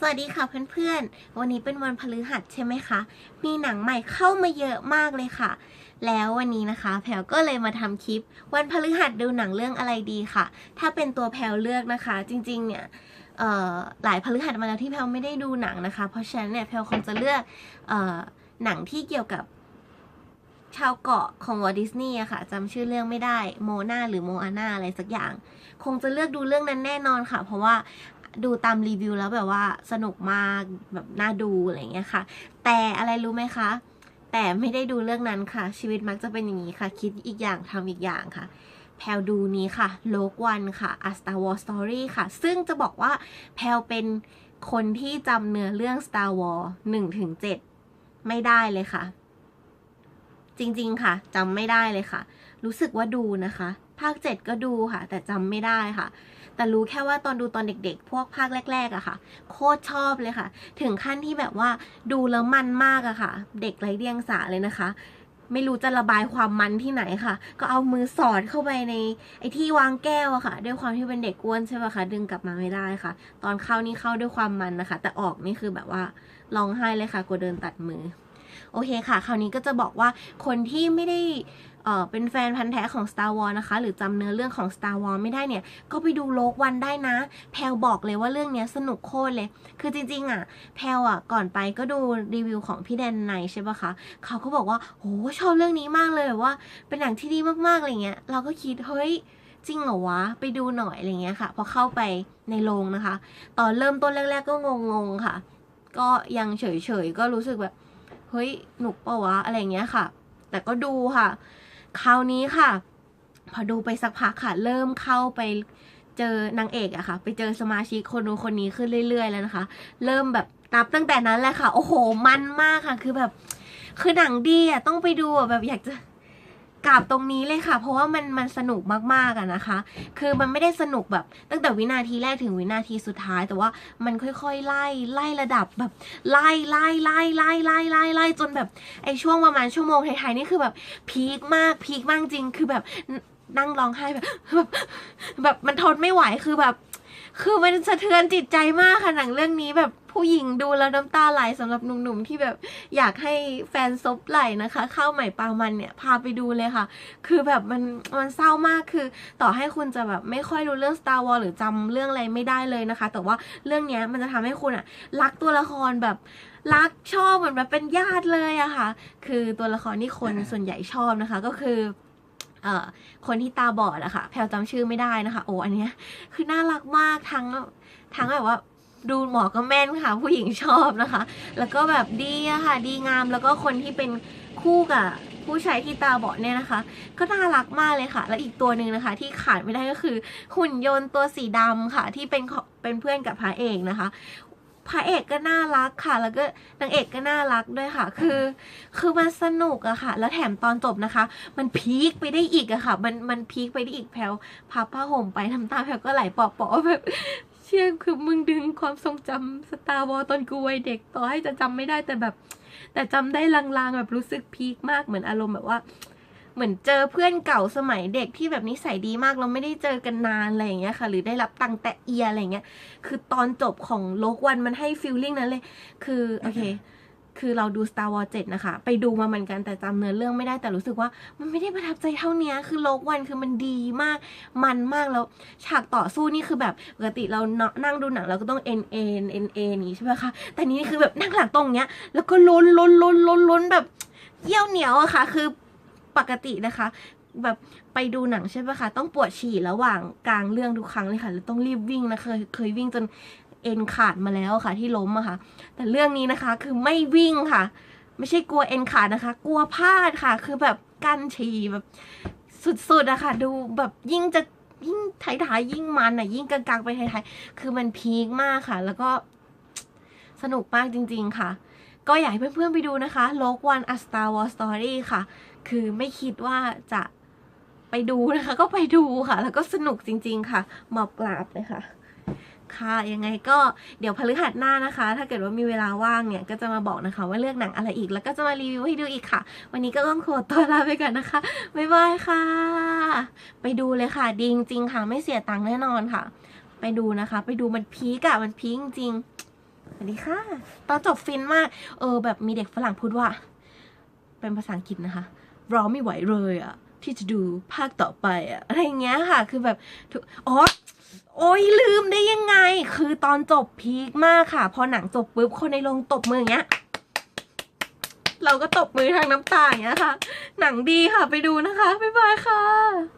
สวัสดีค่ะเพื่อนๆ วันนี้เป็นวันพฤหัสใช่ไหมคะ มีหนังใหม่เข้ามาเยอะมากเลยค่ะ แล้ววันนี้นะคะ แพลวก็เลยมาทำคลิป วันพฤหัสดูหนังเรื่องอะไรดีค่ะ ถ้าเป็นตัวแพลวเลือกนะคะ จริงๆ เนี่ยหลายพฤหัสมาแล้วที่แพลวไม่ได้ดูหนังนะคะ เพราะฉะนั้นเนี่ยแพลวคงจะเลือกออหนังที่เกี่ยวกับชาวเกาะของวอลดิสนีย์อะค่ะจำชื่อเรื่องไม่ได้โมนาหรือโมอาน่าอะไรสักอย่าง คงจะเลือกดูเรื่องนั้นแน่นอนค่ะ เพราะว่า ดูตามรีวิวแล้วแบบว่าสนุกมากแบบน่าดูอะไรเงี้ยค่ะ แต่อะไรรู้ไหมคะ แต่ไม่ได้ดูเรื่องนั้นค่ะ ชีวิตมักจะเป็นอย่างนี้ค่ะ คิดอีกอย่างทำอีกอย่างค่ะแพลดูนี้ค่ะโลกวันค่ะ A Star Wars Story ค่ะ ซึ่งจะบอกว่าแพลเป็นคนที่จำเนื้อเรื่อง Star Wars 1ถึง7ไม่ได้เลยค่ะ จริงๆค่ะจำไม่ได้เลยค่ะ รู้สึกว่าดูนะคะ ภาคเจ็ดก็ดูค่ะ แต่จำไม่ได้ค่ะ แต่รู้แค่ว่าตอนดูตอนเด็กๆ พวกภาคแรกๆอะค่ะ โคตรชอบเลยค่ะ ถึงขั้นที่แบบว่าดูแล้วมันมากอะค่ะ เด็กไร้เดียงสาเลยนะคะ ไม่รู้จะระบายความมันที่ไหนค่ะ ก็เอามือสอดเข้าไปในไอ้ที่วางแก้วอะค่ะ ด้วยความที่เป็นเด็กอ้วนใช่ปะคะ ดึงกลับมาไม่ได้ค่ะ ตอนเข้านี่เข้าด้วยความมันนะคะ แต่ออกนี่คือแบบว่าร้องไห้เลยค่ะกลัวเดินตัดมือ โอเคค่ะ คราวนี้ก็จะบอกว่าคนที่ไม่ได้ เป็นแฟนพันธ์แท้ของ Star Wars นะคะ หรือจำเนื้อเรื่องของ Star Wars ไม่ได้เนี่ย ก็ไปดูโลกวันได้นะ แพลบอกเลยว่าเรื่องนี้สนุกโคตรเลย คือจริง ๆ อะ แพลอะ ก่อนไปก็ดูรีวิวของพี่แดนไนใช่ปะคะ เขาก็บอกว่าโหชอบเรื่องนี้มากเลยว่า เป็นหนังที่ดีมากๆอะไรเงี้ย เราก็คิดเฮ้ยจริงเหรอวะ ไปดูหน่อยอะไรเงี้ยค่ะ พอเข้าไปในโรงนะคะ ตอนเริ่มต้นแรก ๆ ก็งงๆค่ะ ก็ยังเฉยๆก็รู้สึกแบบเฮ้ยหนุกปะวะอะไรเงี้ยค่ะ แต่ก็ดูค่ะ คราวนี้ค่ะ พอดูไปสักพักค่ะ เริ่มเข้าไปเจอนางเอกอะค่ะ ไปเจอสมาชิกคนนู้นคนนี้ขึ้นเรื่อย ๆ แล้วนะคะ เริ่มแบบนับตั้งแต่นั้นแหละค่ะ โอ้โห มันมากค่ะ คือแบบ คือหนังดีอะต้องไปดูอะแบบอยากจะ กราบตรงนี้เลยค่ะ เพราะว่ามันมันสนุกมากๆอะนะคะ คือมันไม่ได้สนุกแบบ ตั้งแต่วินาทีแรกถึงวินาทีสุดท้าย แต่ว่ามันค่อยๆไล่ไล่ระดับแบบไล่ไล่ไล่ไล่ไล่ไล่ไล่จนแบบไอช่วงประมาณชั่วโมงท้ายๆนี่คือแบบพีคมากพีคมากจริงคือแบบนั่งร้องไห้แบบแบบแบบมันทนไม่ไหวคือแบบ คือมันสะเทือนจิตใจมากค่ะหนังเรื่องนี้แบบผู้หญิงดูแล้วน้ำตาไหลสำหรับหนุ่มๆที่แบบอยากให้แฟนซบไหลนะคะข้าวใหม่ปลามันเนี่ยพาไปดูเลยค่ะ คือแบบมันมันเศร้ามากคือ ต่อให้คุณจะแบบไม่ค่อยรู้เรื่อง Star Wars หรือจำเรื่องอะไรไม่ได้เลยนะคะ แต่ว่าเรื่องเนี้ยมันจะทำให้คุณอะรักตัวละครแบบรักชอบเหมือนแบบเป็นญาติเลยอะค่ะ คือตัวละครที่คนส่วนใหญ่ชอบนะคะก็คือ เอ่อคนที่ตาบอดอะค่ะ แพลวจำชื่อไม่ได้นะคะ โอ้อันเนี้ย คือน่ารักมากทั้งทั้งแบบว่าดูหมอก็แม่นค่ะ ผู้หญิงชอบนะคะ แล้วก็แบบดีอะค่ะ ดีงามแล้วก็คนที่เป็นคู่กับผู้ชายที่ตาบอดเนี่ยนะคะ ก็น่ารักมากเลยค่ะ แล้วอีกตัวหนึ่งนะคะ ที่ขาดไม่ได้ก็คือหุ่นยนต์ตัวสีดำค่ะ ที่เป็นเป็นเพื่อนกับพระเอกนะคะ พระเอกก็น่ารักค่ะ แล้วก็นางเอกก็น่ารักด้วยค่ะ คือ คือมันสนุกอะค่ะ แล้วแถมตอนจบนะคะ มันพีคไปได้อีกอะค่ะ มันมันพีคไปได้อีกแพลวพับผ้าห่มไปทำตาแพลวก็ไหลเปาะๆแบบเชื่อคือมึงดึงความทรงจำสตาร์วอลตอนกูวัยเด็กต่อให้จะจำไม่ได้แต่แบบ แต่จำได้ลางๆแบบรู้สึกพีคมากเหมือนอารมณ์แบบว่า เหมือนเจอเพื่อนเก่าสมัยเด็กที่แบบนิสัยดีมากเราไม่ได้เจอกันนานอะไรอย่างเงี้ยค่ะ หรือได้รับตังแต่เอียอะไรเงี้ยคือตอนจบของโลกวันมันให้ฟีลลิ่งนั้นเลย คือโอเคคือเราดู Star Wars 7 นะคะ ไปดูมาเหมือนกันแต่จำเนื้อเรื่องไม่ได้แต่รู้สึกว่า มันไม่ได้ประทับใจเท่านี้คือโลกวันคือมันดีมาก มันมากแล้ว ฉากต่อสู้นี่คือแบบปกติเราเนาะนั่งดูหนังเราก็ต้องเอ็นเอ็นเอ็นเอ็นนี้ใช่ไหมคะ แต่นี่คือแบบนั่งหลังตรงเนี้ย แล้วก็ลุ้นลุ้นลุ้นลุ้นลุ้นแบบเยี่ยวเหนียวอะค่ะ คือ ปกตินะคะ แบบไปดูหนังใช่ปะคะต้องปวดฉี่ระหว่างกลางเรื่องทุกครั้งเลยค่ะแล้วต้องรีบวิ่งนะเคยเคยวิ่งจนเอ็นขาดมาแล้วค่ะ ที่ล้มอะค่ะ แต่เรื่องนี้นะคะคือไม่วิ่งค่ะ ไม่ใช่กลัวเอ็นขาดนะคะ กลัวพลาดค่ะ คือแบบกั้นฉี่แบบสุดๆอะค่ะ ดูแบบยิ่งจะยิ่งท้ายๆยิ่งมันอะยิ่งกลางๆไปท้ายๆคือมันพีคมากค่ะ แล้วก็สนุกมากจริง ๆค่ะ ก็อยากให้เพื่อนๆไปดูนะคะโลกวัน A Star Wars Story ค่ะ คือไม่คิดว่าจะไปดูนะคะ ก็ไปดูค่ะ แล้วก็สนุกจริง ๆ ค่ะหมอบกราบเลยค่ะ ค่ะ ยังไงก็เดี๋ยวพฤหัสหน้านะคะ ถ้าเกิดว่ามีเวลาว่างเนี่ย ก็จะมาบอกนะคะ ว่าเลือกหนังอะไรอีก แล้วก็จะมารีวิวให้ดูอีกค่ะ วันนี้ก็ต้องขอตัวลาไปก่อนนะคะ บ๊ายบายค่ะ ไปดูเลยค่ะ ดีจริงๆค่ะ ไม่เสียตังค์แน่นอนค่ะ ไปดูนะคะ ไปดูมันพีกอะมันพีคจริงๆ วัสดีค่ะ ตอนจบฟินมาก เออ แบบมีเด็กฝรั่งพูดว่า เป็นภาษาอังกฤษนะคะรอไม่ไหวเลยอะที่จะดูภาคต่อไปอะอะไรเงี้ยค่ะ คือแบบอ๋อโอ้ยลืมได้ยังไง คือตอนจบพีคมากค่ะ พอหนังจบปุ๊บคนในโรงตบมืออย่างเงี้ย เราก็ตบมือทางน้ำตาอย่างเงี้ยค่ะ หนังดีค่ะไปดูนะคะ บ๊ายบายค่ะ